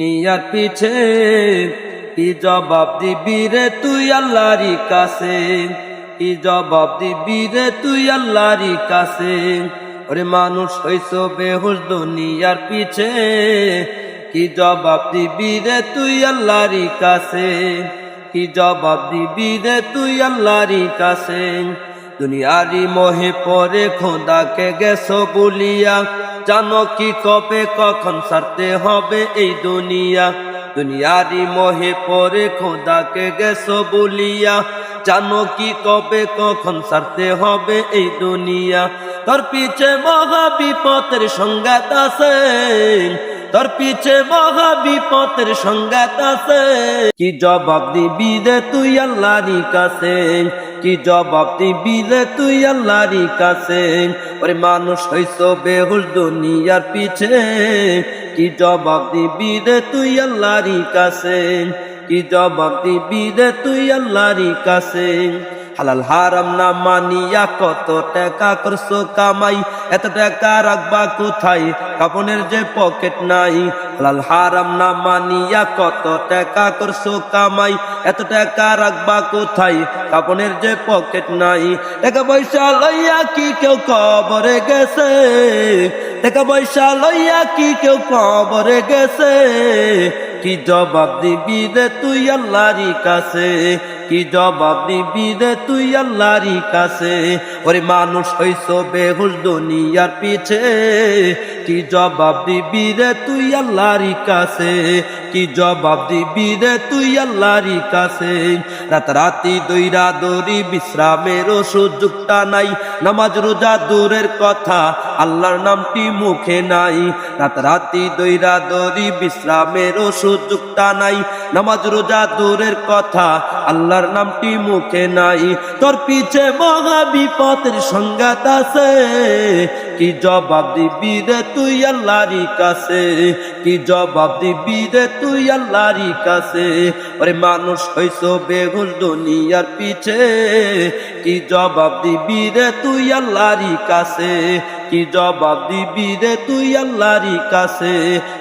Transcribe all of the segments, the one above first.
দুনিয়ার পিছে, কি জবাব দিবি রে তুই আল্লাহরই কাছে? কি জবাব দিবি রে তুই আল্লাহরই কাছে? ওরে মানুষ হইছ বেহুশ দুনিয়ার পিছে, কি জবাব দিবি রে তুই আল্লাহরই কাছে? কি জবাব দিবি রে তুই আল্লাহরই কাছে? দুনিয়ারি মোহে পরে খোদাকে গেছো বলিয়া জানো কি কবে, কখন সারতে হবে এই দুনিয়া। দুনিয়ারি মোহে পরে খোদাকে গেছো বলিয়া। জানো কি কবে, কখন সারতে হবে এই দুনিয়া। তোর পিছে মহা বিপদের সংগাত আছে। তোর পিছে মহা বিপদের সংগাত আছে। কি জবাব দিবি রে তুই আল্লাহরই কাছে? কি জবাব দিবি রে তুই আল্লাহরই কাছে? ওরে মানুষ হইছ বেহুশ দুনিয়ার পিছে। কি জবাব দিবি রে তুই আল্লাহরই কাছে? কি জবাব দিবি রে তুই আল্লাহরই কাছে? হালাল হারাম না মানিয়া কত টাকা করছ কামাই? এত টাকা রাখবা কোথায়? কাপনের যে পকেট নাই। হালাল হারাম না মানিয়া কত টাকা করছ কামাই? এত টাকা রাখবা কোথায়? কাপনের যে পকেট নাই। টাকা পয়সা লইয়া কি কেউ কবরে গেছে? টাকা পয়সা লইয়া কি কেউ কবরে গেছে? কি জবাব দিবি রে তুই আল্লাহরই কাছে? কি জবাব দিবি রে তুই আল্লাহরই কাছে? ওরে মানুষ হইছ বেহুশ দুনিয়ার পিছে। কি জবাব দিবি রে তুই আল্লাহরই কাছে? কি জবাব দিবি রে তুই আল্লাহরই কাছে? রাত রাতি দইরা দড়ি বিশ্রামেরও সুযোগটা নাই। নামাজ রোজা দূরের কথা, আল্লাহর নামটি মুখে নাই। রাত রাতি দইরা দড়ি বিশ্রামেরও সুযোগটা নাই। নামাজ রোজা দূরের কথা, আল্লাহর নামটি মুখে নাই। তোর পিছে মহা বিপদের সংগাত আছে। কি জবাব দিবি রে তুই আল্লাহরই কাছে? কি জবাব দিবি রে তুই আল্লাহরই কাছে? ওরে মানুষ হইছ বেগুন দুনিয়ার পিছে। কি জবাব দিবি রে তুই আল্লাহরই কাছে? কি জবাব দিবি রে তুই আল্লাহরই কাছে?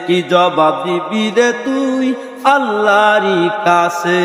কি জবাব দিবি রে তুই আল্লাহরই কাছে?